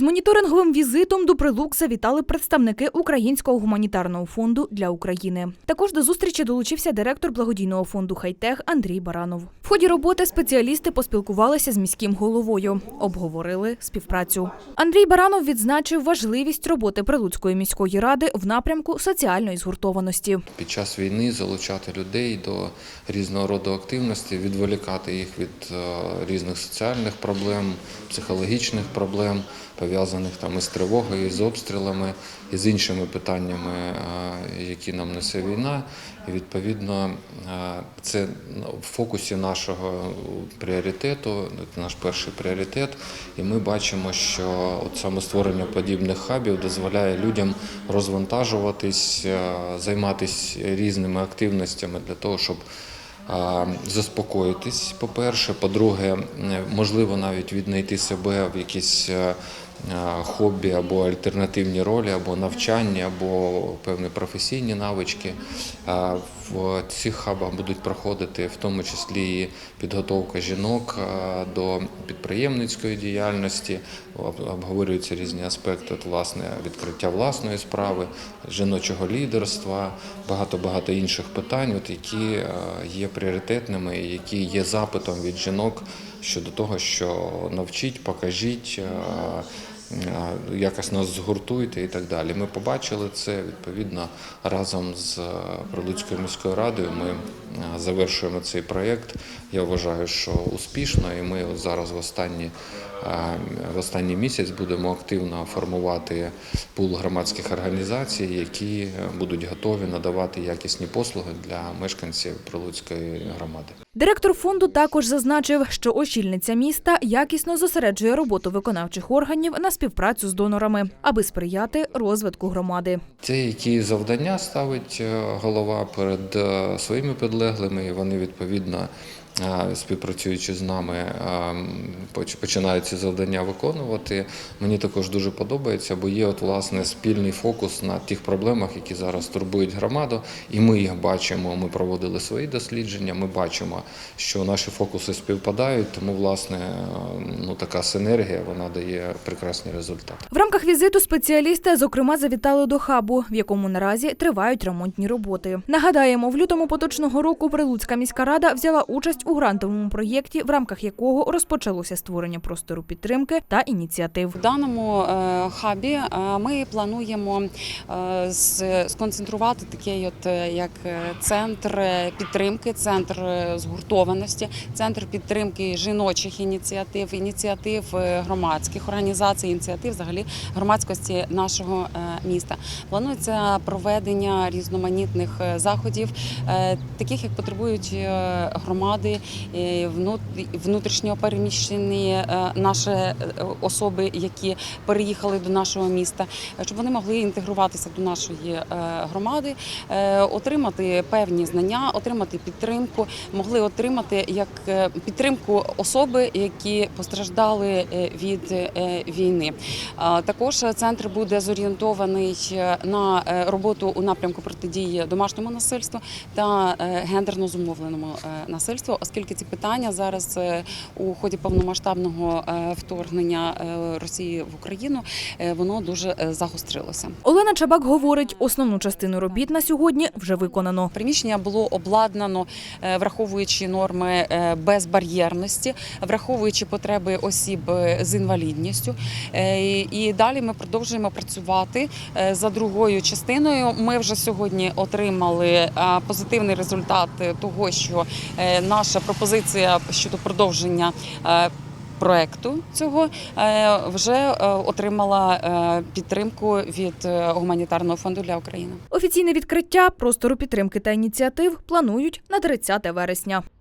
З моніторинговим візитом до Прилук завітали представники Українського гуманітарного фонду для України. Також до зустрічі долучився директор благодійного фонду Хайтех Андрій Баранов. В ході роботи спеціалісти поспілкувалися з міським головою, обговорили співпрацю. Андрій Баранов відзначив важливість роботи Прилуцької міської ради в напрямку соціальної згуртованості. під час війни залучати людей до різного роду активності, відволікати їх від е, різних соціальних проблем, психологічних проблем, пов'язаних там із тривогою, із обстрілами і з іншими питаннями, е, які нам несе війна. І відповідно е, це в фокусі нашого пріоритету, наш перший пріоритет. І ми бачимо, що от саме створення подібних хабів дозволяє людям розвантажуватись, е, займатися різними активностями для того, щоб заспокоїтись, по-перше. По-друге, е, можливо, навіть віднайти себе в якісь хобі або альтернативні ролі, або навчання, або певні професійні навички. В цих хабах будуть проходити в тому числі і підготовка жінок е, до підприємницької діяльності, обговорюються різні аспекти, от, власне, відкриття власної справи, жіночого лідерства, багато-багато інших питань, от, які е, є пріоритетними, які є запитом від жінок щодо того, що навчіть, покажіть. Якось нас згуртуйте і так далі. Ми побачили це відповідно разом з е, Прилуцькою міською радою. Ми е, завершуємо цей проєкт. Я вважаю, що успішно, і ми зараз в останні в останній місяць будемо активно формувати пул громадських організацій, які е, будуть готові надавати якісні послуги для мешканців Прилуцької громади. Директор фонду також зазначив, що очільниця міста якісно зосереджує роботу виконавчих органів на співпрацю з донорами, аби сприяти розвитку громади. Це які завдання ставить е, голова перед е, своїми підлеглими, і вони відповідно. Співпрацюючи з нами, починають ці завдання виконувати. Мені також дуже подобається, бо є от власне спільний фокус на тих проблемах, які зараз турбують громаду, і ми їх бачимо. Ми проводили свої дослідження. Ми бачимо, що наші фокуси співпадають. Тому власне ну така синергія вона дає прекрасні результати. В рамках візиту спеціалісти, зокрема, завітали до хабу, в якому наразі тривають ремонтні роботи. Нагадаємо, в лютому поточного року Прилуцька міська рада взяла участь у грантовому проєкті, в рамках якого розпочалося створення простору підтримки та ініціатив. В даному е, хабі е, ми плануємо е, сконцентрувати такий, от як центр підтримки, центр згуртованості, центр підтримки жіночих ініціатив, ініціатив громадських організацій, ініціатив взагалі громадськості нашого міста. Планується проведення різноманітних заходів, таких як потребують громади, вну- внутрішньо переміщені е, наші е, особи, які переїхали до нашого міста, е, щоб вони могли інтегруватися до нашої е, громади, отримати певні знання, отримати підтримку, могли отримати як підтримку особи, які постраждали від війни. Також центр буде зорієнтований на роботу у напрямку протидії домашньому насильству та гендерно зумовленому насильству, оскільки ці питання зараз у ході повномасштабного е, вторгнення е, Росії в Україну е, воно дуже загострилося. Олена Чабак говорить, основну частину робіт на сьогодні вже виконано. Приміщення було обладнано, враховуючи норми безбар'єрності, враховуючи потреби осіб з інвалідністю. І далі ми продовжуємо працювати за другою частиною. Ми вже сьогодні отримали позитивний результат того, що наша пропозиція щодо продовження. Проекту цього е, вже е, отримала е, підтримку від гуманітарного фонду для України. Офіційне відкриття простору підтримки та ініціатив планують на 30 вересня.